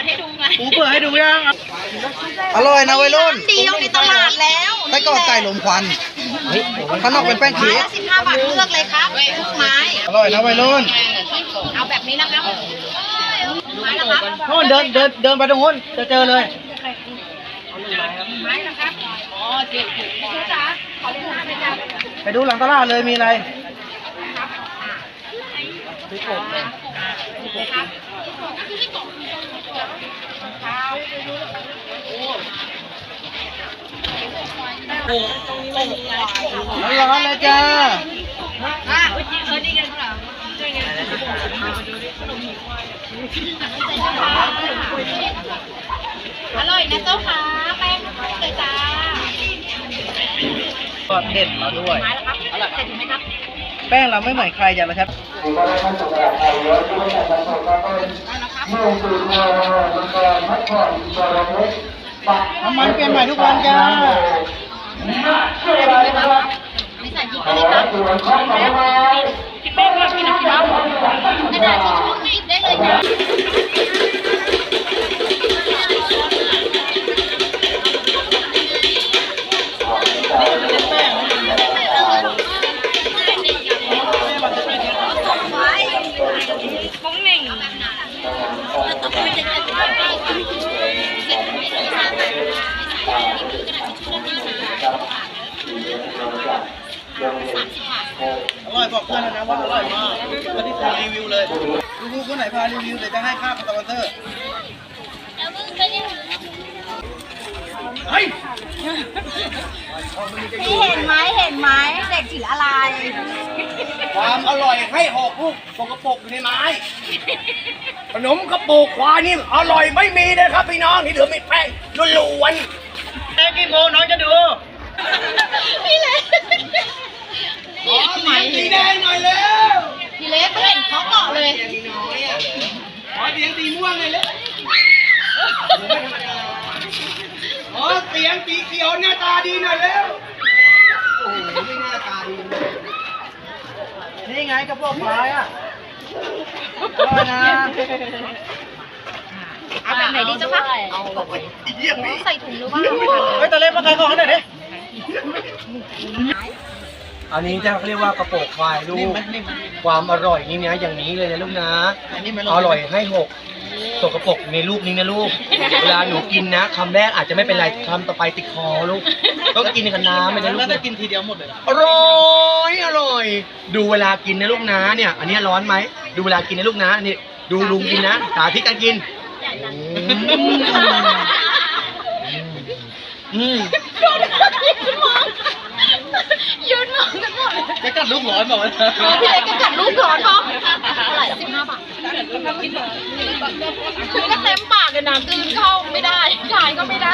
ดให้ดูไงปูเปิดให้ดูยังอร่อยนะวัยรุ่นเดียวในตลาดแล้วไส้กรอกไก่ลมควันข้างนอกเป็นแป้งไม้เค้กละสิบห้าบาทเลือกเลยครับทุกไม้อร่อยนะวัยรุ่นเอาแบบนี้นะครับไม้ละครับโน่นเดินเดินเดินไปตรงนู้นจะเจอเลยไม้ละครับอ๋อเจ็ดสิบจ้าขอเรียนให้จ้าไปดูหลังตลาดเลยมีอะไรร้ อนๆเลยจ้าอะเออนี่ไงพวกเราอร่อยนะเจ้าค่ะแป้งนุ่มๆเลยจ้าก็เด็ดมาด้วยไม้ละครับเสร็จไหมครับ แป้งเราไม่เหมือนใครจ้ะนะครับน้ำมันเปลี่ยนใหม่ทุกวันจ้า บอกเพื่อนแล้วนะว่าอร่อยมากวันที่ครูรีวิวเลยครูคนไหนพารีวิวเดี๋ยวจะให้ค่าเป็นสปอนเซอร์เฮ้ยพี่เห็นไหมเห็นไหมเด็กถืออะไร ความอร่อยให้หอกลูกสกปรกอยู่ในไม้ขนมกระปุกควายนี่อร่อยไม่มีเลยครับพี่น้องที่เหลือไม่แป้งล้วนๆแป้งกี่โมงน้องจะดู พี่เล็ก ขอเสียงสีแดงหน่ อยเร็วพี่เล็กไม่เห็นเขาเกาะเลยขอเสียงสีม่วงหน่อยเร็วขอเสียงสีเขียวหน้าตาดีหน่อยเร็วโอ้โหไม่หน้าตาดีเลยนี่ไงกระบอกไม้อะอร่อยนะเอาแบบไหนดีเจ้าคะเยี่ยมใส่ถุงหรือว่าเฮ้ยตะเล็บมาขายของหน่อยดิ อันนี้จะเรียกว่ากระโปงควายลูกความอร่อยนี่นะอย่างนี้เลยนะลูกนะอร่อยให้หกสกปรกในรูปนี้นะลูก เวลาหนูกินนะคำแรกอาจจะไม่เป็นไรคำต่อไปติดคอลูก ต้องกินกับน้ำไม่ได้ลูกแล้วกินทีเดียวหมดเลยอร่อยอร่อย ดูเวลากินนะลูกนะเนี่ย อันนี้ร้อนไหมดูเวลากินนะลูกนะนี่ดูลุงกินนะสาธิตการกินอืมยืนมองกันหมดเลย จะ กัดลูกร้อนบอกว่าพี่เล็กก็กัดลูกร้อนพอเท่าไหร่สิบห้าบาทคือก็เต็มปากเลยนะกลืนเข้าไม่ได้ขายก็ไม่ได้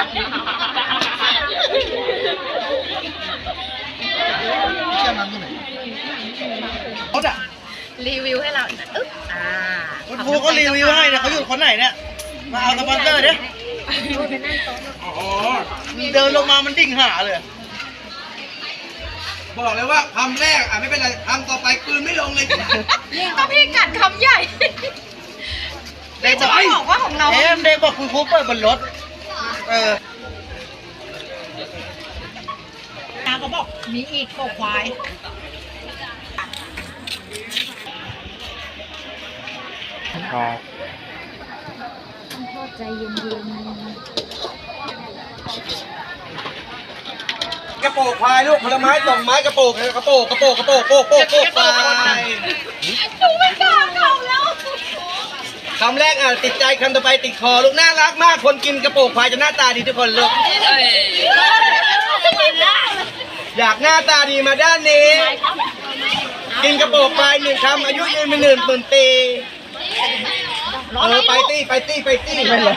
เชื่อมันที่ไหนเขาจะรีวิวให้เราอึ๊บอ่าคุณครูก็รีวิวให้เนี่ยเขาอยู่คนไหนเนี่ย มาเอาสปอนเซอร์ดิอ๋อเดินลงมามันดิ่งหาเลย บอกเลยว่าคำแรกอะไม่เป็นไรคำต่อไปกลืนไม่ลงเลยก็พี่กัดคำใหญ่เด็กจะบอกไม่บอกว่าของเราเอ็มเด็กบอกคุณครูเปิดบนรถ เออนาเขาบอกมีอีกโกควาย กระโปงควายลูกผลไม้สองไม้กระโปงกระโปงกระโปงกระโปงโปกโปกโปกควายหนูไม่กล้าเขาแล้วคำแรกอะติดใจคำต่อไปติดคอลูกน่ารักมากคนกินกระโปงควายจะหน้าตาดีทุกคนลูกอยากหน้าตาดีมาด้านนี้ กินกระโปงควายหนึ่งคำอายุยืนเป็นหนึ่งหมื่นปีเออไปตี้ไปตี้ไปตี้ไปเลย